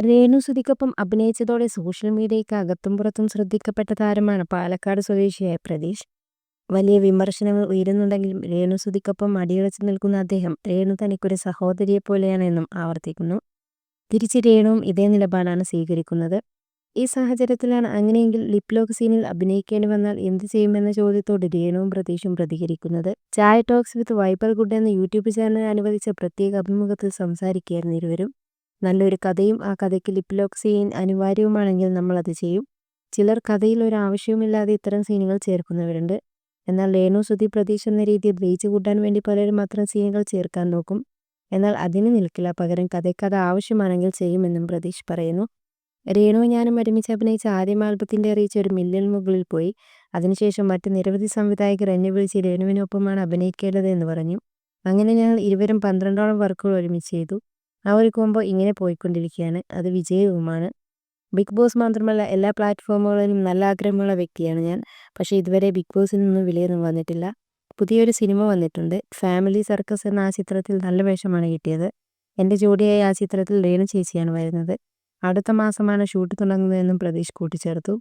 Renu സുധിക്കൊപ്പം അഭിനയിച്ചതോടെ social മീഡിയയ്ക്ക് അകത്തും പുറത്തും ശ്രദ്ധിക്കപ്പെട്ട താരമാണ് പാലക്കാട് സ്വദേശിയായ പ്രതീഷ്. വലിയ വിമർശനങ്ങൾ ഉയരുന്നുണ്ടെങ്കിലും രേണു സുധിക്കൊപ്പം അടിയുറച്ചു നിൽക്കുന്ന അദ്ദേഹം രേണു തനിക്കൊരു സഹോദരിയെ പോലെയാണെന്നും ആവർത്തിക്കുന്നു. തിരിച്ച് രേണുവും ഇതേ നിലപാടാണ് സ്വീകരിക്കുന്നത്. ഈ സാഹചര്യത്തിലാണ് അങ്ങനെയെങ്കിൽ ലിപ് ലോക്ക് സീനിൽ അഭിനയിക്കേണ്ടി വന്നാൽ എന്ത് ചെയ്യുമെന്ന ചോദ്യത്തോട് രേണുവും പ്രതീഷും പ്രതികരിക്കുന്നത്. Chai talks with viper good എന്ന യൂട്യൂബ് ചാനൽ അനുവദിച്ച പ്രത്യേക അഭിമുഖത്തിൽ സംസാരിക്കുകയായിരുന്നു ഇരുവരും. നല്ലൊരു കഥയും ആ കഥയ്ക്ക് ലിപ്ലോക്ക് സീൻ അനിവാര്യവുമാണെങ്കിൽ നമ്മളത് ചെയ്യും. ചിലർ കഥയിൽ ഒരു ആവശ്യവുമില്ലാതെ ഇത്തരം സീനുകൾ ചേർക്കുന്നവരുണ്ട്. എന്നാൽ രേണു സുധി പ്രതീക്ഷ എന്ന രീതിയിൽ ബ്ലീച്ച് കൂട്ടാൻ വേണ്ടി പലരും മാത്രം സീനുകൾ ചേർക്കാൻ നോക്കും. എന്നാൽ അതിന് നിൽക്കില്ല. പകരം കഥയ്ക്കഥ ആവശ്യമാണെങ്കിൽ ചെയ്യുമെന്നും പ്രതീഷ് പറയുന്നു. രേണു ഞാനും ഒരുമിച്ച് അഭിനയിച്ച ആദ്യം ആൽബത്തിന്റെ റീച്ച് ഒരു മില്യൺ മുകളിൽ പോയി. അതിനുശേഷം മറ്റ് നിരവധി സംവിധായകർ എന്നെ വിളിച്ച് രേണുവിനൊപ്പമാണ് അഭിനയിക്കേണ്ടത് എന്ന് പറഞ്ഞു. അങ്ങനെ ഞങ്ങൾ ഇരുവരും പന്ത്രണ്ടോളം വർക്കുകൾ ഒരുമിച്ച് ചെയ്തു. ആ ഒരു കോംബോ ഇങ്ങനെ പോയിക്കൊണ്ടിരിക്കുകയാണ് അത് വിജയവുമാണ്. ബിഗ് ബോസ് മാത്രമല്ല എല്ലാ പ്ലാറ്റ്ഫോമുകളിലും നല്ല ആഗ്രഹമുള്ള വ്യക്തിയാണ് ഞാൻ. പക്ഷേ ഇതുവരെ ബിഗ് ബോസിൽ നിന്നും വിളിയൊന്നും വന്നിട്ടില്ല. പുതിയൊരു സിനിമ വന്നിട്ടുണ്ട്. ഫാമിലി സർക്കസ് എന്ന ആ ചിത്രത്തിൽ നല്ല വേഷമാണ് കിട്ടിയത്. എന്റെ ജോഡിയായ ആ ചിത്രത്തിൽ രേണു ചേച്ചിയാണ് വരുന്നത്. അടുത്ത മാസമാണ് ഷൂട്ട് തുടങ്ങുന്നതെന്നും പ്രതീഷ് കൂട്ടിച്ചേർത്തു.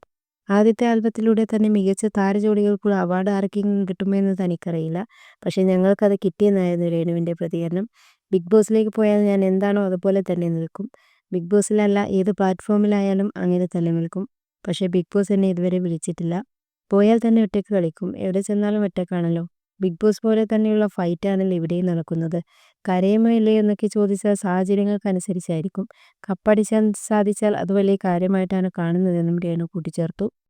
ആദ്യത്തെ ആൽബത്തിലൂടെ തന്നെ മികച്ച താരജോഡികൾക്കുള്ള അവാർഡ് ആർക്കെങ്കിലും കിട്ടുമെന്ന് തനിക്കറിയില്ല. പക്ഷേ ഞങ്ങൾക്കത് കിട്ടിയെന്നായിരുന്നു രേണുവിന്റെ പ്രതികരണം. ബിഗ് ബോസിലേക്ക് പോയാൽ ഞാൻ എന്താണോ അതുപോലെ തന്നെ നിൽക്കും. ബിഗ് ബോസിലല്ല ഏത് പ്ലാറ്റ്ഫോമിലായാലും അങ്ങനെ തന്നെ നിൽക്കും. പക്ഷേ ബിഗ് ബോസ് എന്നെ ഇതുവരെ വിളിച്ചിട്ടില്ല. പോയാൽ തന്നെ ഒറ്റയ്ക്ക് കളിക്കും. എവിടെ ചെന്നാലും ഒറ്റക്കാണല്ലോ ബിഗ് ബോസ് പോലെ തന്നെയുള്ള ഫൈറ്റാണല്ലോ ഇവിടെയും നടക്കുന്നത്. കരയുമോ ഇല്ലേ എന്നൊക്കെ ചോദിച്ചാൽ സാഹചര്യങ്ങൾക്കനുസരിച്ചായിരിക്കും. കപ്പടിച്ചാൽ സാധിച്ചാൽ അത് വലിയ കാര്യമായിട്ടാണ് കാണുന്നതെന്നും രേണു കൂട്ടിച്ചേർത്തു.